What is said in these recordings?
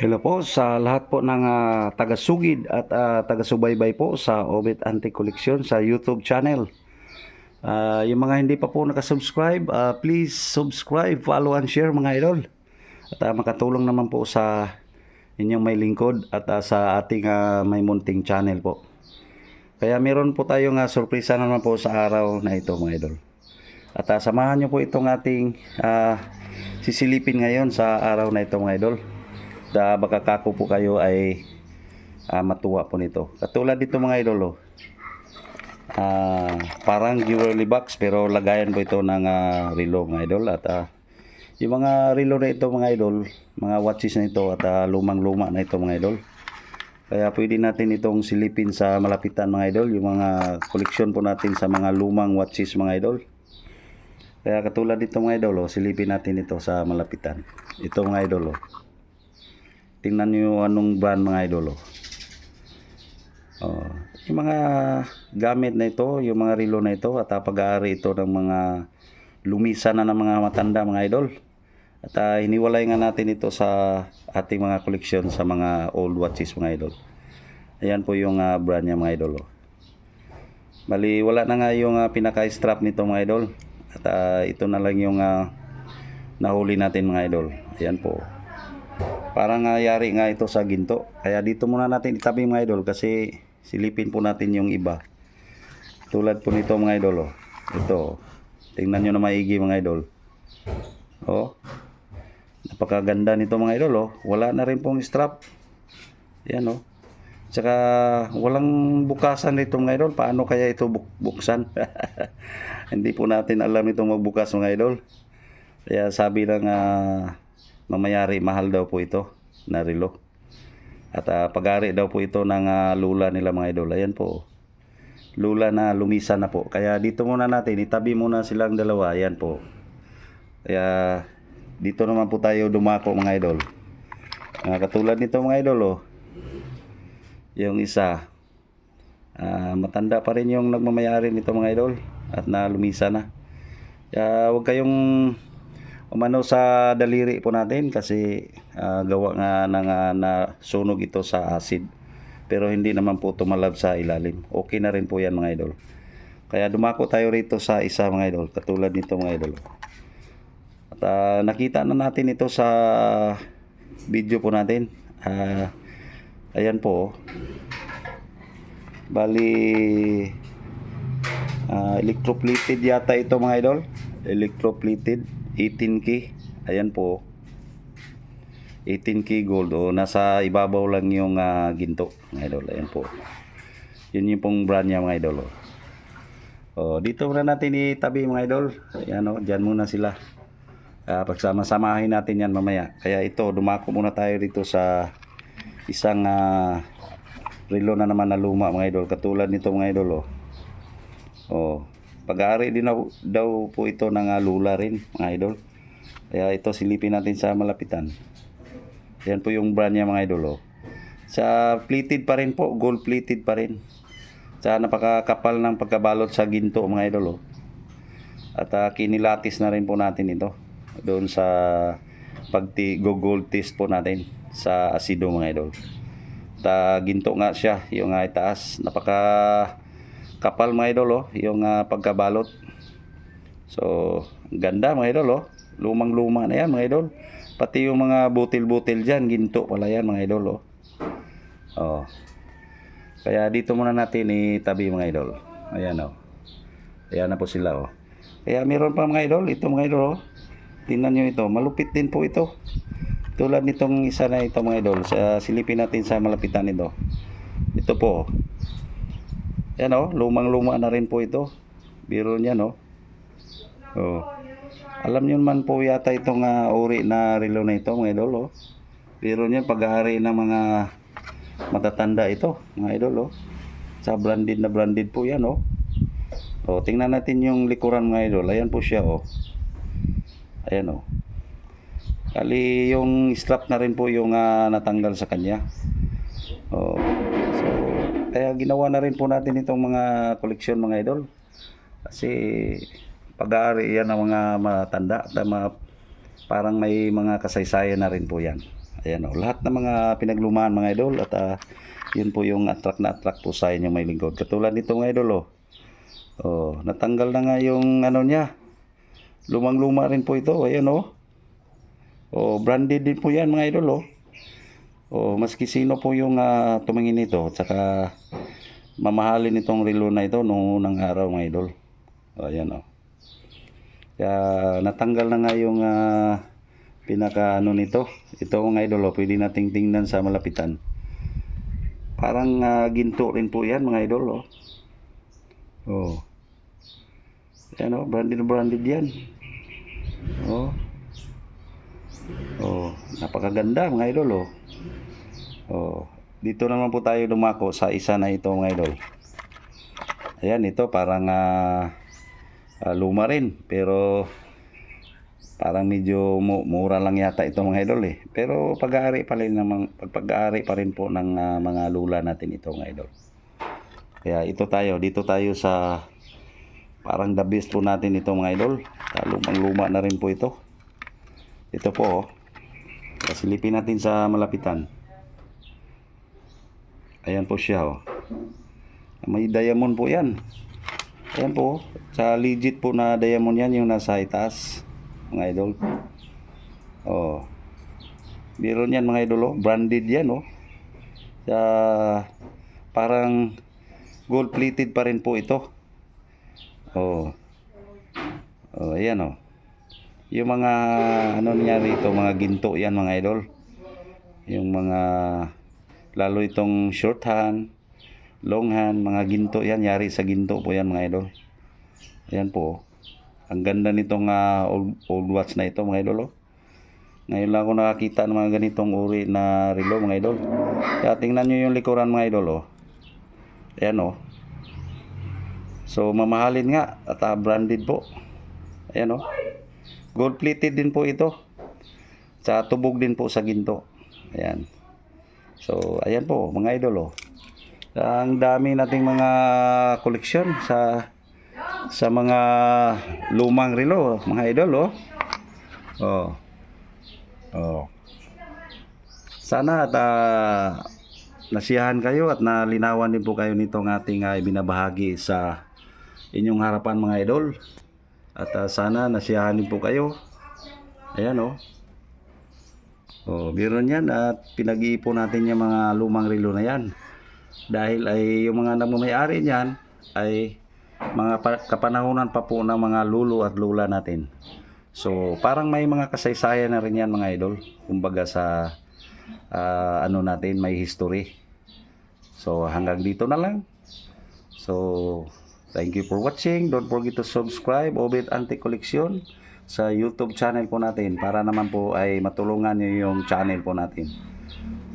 Hello po sa lahat po ng ah, taga-sugid at ah, taga-subaybay po sa Obit Antique Collection sa YouTube channel. Ah, yung mga hindi pa po nakasubscribe, ah, please subscribe, follow and share mga idol. At ah, makatulong naman po sa inyong may lingkod at ah, sa ating ah, may munting channel po. Kaya meron po tayong uh, sorpresa naman po sa araw na ito mga idol. At ah, samahan niyo po itong ating ah, sisilipin ngayon sa araw na ito mga idol. Da baka kako po kayo ay ah, matuwa po nito. Katulad dito mga idol oh. Ah, parang jewelry box pero lagayan po ito ng ah, relo mga idol at ah, yung mga relo na ito mga idol, mga watches na ito at ah, lumang-luma na ito mga idol. Kaya pwede natin itong silipin sa malapitan mga idol, yung mga koleksyon po natin sa mga lumang watches mga idol. Kaya katulad dito mga idol, oh, silipin natin ito sa malapitan. Ito mga idol, oh. Tingnan niyo anong brand mga idol, oh. Oh, yung mga gamit na ito, yung mga relo na ito, at pag-aari ito ng mga lumisa na ng mga matanda mga idol. At ah, hiniwalay nga natin ito sa ating mga koleksyon sa mga old watches mga idol. Ayan po yung ah, brand niya mga idol. Oh. Bali, wala na nga yung ah, pinaka-strap nito mga idol. At ah, ito na lang yung ah, nahuli natin mga idol. Ayan po. Parang nga yari nga ito sa ginto. Kaya dito muna natin itabi mga idol kasi silipin po natin yung iba. Tulad po nito mga idol. Oh. Ito. oh. Tingnan nyo na maigi mga idol. Oh. Napakaganda nito mga idol. Oh. Wala na rin pong strap. Yan oh. Tsaka walang bukasan nito mga idol. Paano kaya ito buk- buksan? Hindi po natin alam itong magbukas mga idol. Kaya sabi lang ah, mamayari mahal daw po ito na relo. At ah, pag-ari daw po ito ng ah, lula nila mga idol. Ayan po. Lula na lumisa na po. Kaya dito muna natin, itabi muna silang dalawa. Ayan po. Kaya dito naman po tayo dumako mga idol. Ah, katulad nito mga idol oh. Yung isa. ah, matanda pa rin yung nagmamayari nito mga idol. At na lumisa na. Kaya huwag kayong umano sa daliri po natin kasi ah, gawa nga ng ah, na sunog ito sa acid. Pero hindi naman po tumalab sa ilalim. Okay na rin po yan mga idol. Kaya dumako tayo rito sa isa mga idol. Katulad nito mga idol. At ah, nakita na natin ito sa video po natin. Ah, ayan po. oh. Bali ah, electroplated yata ito mga idol. Electroplated 18K. Ayan po. 18K gold o nasa ibabaw lang yung ah, ginto mga idol. Ayan po. Yun yung pong brand niya mga idol. Oh. Oh, dito muna natin itabi mga idol. Ayan oh, diyan muna sila. Ah, pagsama-samahin natin yan mamaya. Kaya ito, dumako muna tayo dito sa isang ah, relo na naman na luma mga idol. Katulad nito mga idol. Oh. Oh, pag-aari din daw, daw po ito ng ah, lula rin mga idol. Kaya ito silipin natin sa malapitan. Yan po yung brand niya mga idol. Oh. Sa plated pa rin po, gold plated pa rin. Sa napakakapal ng pagkabalot sa ginto mga idol. Oh. At ah, kinilatis na rin po natin ito doon sa pagti go gold test po natin sa asido mga idol. Ta ginto nga siya, yung uh, itaas, napaka kapal mga idol oh, yung ah, pagkabalot. So, ganda mga idol oh. Lumang-luma na yan mga idol. Pati yung mga butil-butil diyan, ginto pala yan mga idol oh. Oh. Kaya dito muna natin itabi mga idol. Ayan oh. Ayan na po sila oh. Kaya meron pa mga idol, ito mga idol oh. Tingnan nyo ito, malupit din po ito. Tulad nitong isa na ito mga idol, sa silipin natin sa malapitan nito. Ito po. Yan oh, lumang-luma na rin po ito. Biro niya no. Oh. Alam niyo man po yata itong ah, uri na relo na ito mga idol oh. Biro niya pag-aari ng mga matatanda ito mga idol oh. Sa branded na branded po yan oh. Oh, tingnan natin yung likuran mga idol. Ayan po siya oh. Ayan oh. Kali yung strap na rin po yung ah, natanggal sa kanya. Oh. Kaya ginawa na rin po natin itong mga koleksyon mga idol. Kasi pag-aari yan ng mga matanda at mga parang may mga kasaysayan na rin po yan. Ayan o, lahat ng mga pinaglumaan mga idol at ah, yun po yung attract na attract po sa inyo may lingkod. Katulad nito mga idol o. Oh, natanggal na nga yung ano niya. Lumang-luma rin po ito. Ayan o. Oh, branded din po yan mga idol o. Oh, maski sino po yung ah, tumingin nito. Tsaka mamahalin itong relo na ito noong unang araw mga idol. O, ayan o. Kaya natanggal na nga yung ah, pinaka ano nito. Ito mga idol o, pwede nating tingnan sa malapitan. Parang ah, ginto rin po yan mga idol o. Oh. Yan o, branded branded yan. Oh. Oh, napakaganda mga idol oh. Oh, dito naman po tayo dumako sa isa na ito mga idol. Ayan, ito parang ah, ah, luma rin pero parang medyo mu- mura lang yata ito mga idol eh. Pero pag-aari pa rin namang pag-aari pa rin po ng ah, mga lula natin ito mga idol. Kaya ito tayo, dito tayo sa parang the best po natin ito mga idol. Ah, Lumang-luma na rin po ito. Ito po oh. Pasilipin natin sa malapitan. Ayan po siya oh. May diamond po yan. Ayan po. oh. Sa legit po na diamond yan yung nasa itaas. Mga idol. Oh. Biro yan mga idol oh. Branded yan oh. Sa parang gold plated pa rin po ito. Oh. Oh, ayan oh. Yung mga ano niya rito, mga ginto yan mga idol. Yung mga lalo itong short hand, long hand, mga ginto yan, yari sa ginto po yan mga idol. Ayan po. Ang ganda nitong ah, old, old watch na ito mga idol. Oh. Ngayon lang ako nakakita ng mga ganitong uri na relo mga idol. Kaya tingnan nyo yung likuran mga idol. Oh. Ayan oh. So mamahalin nga at ah, branded po. Ayan oh. Gold plated din po ito. Sa tubog din po sa ginto. Ayan. So, ayan po, mga idol oh. Ang dami nating mga koleksyon sa sa mga lumang relo, mga idol oh. Oh. Oh. Sana at ah, nasiyahan kayo at nalinawan din po kayo nitong ating uh, ibinabahagi sa inyong harapan mga idol. At ah, sana nasiyahan din po kayo. Ayan oh. Oh, biro niyan at pinag-iipon natin yung mga lumang relo na yan. Dahil ay yung mga nagmamayari niyan ay mga pa- kapanahunan pa po ng mga lulo at lula natin. So, parang may mga kasaysayan na rin yan mga idol. Kumbaga sa ah, ano natin, may history. So, hanggang dito na lang. So, thank you for watching. Don't forget to subscribe, Obit Antique Collection sa YouTube channel po natin para naman po ay matulungan niyo yung channel po natin.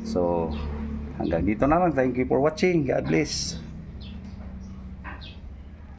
So, hanggang dito na lang. Thank you for watching. God bless.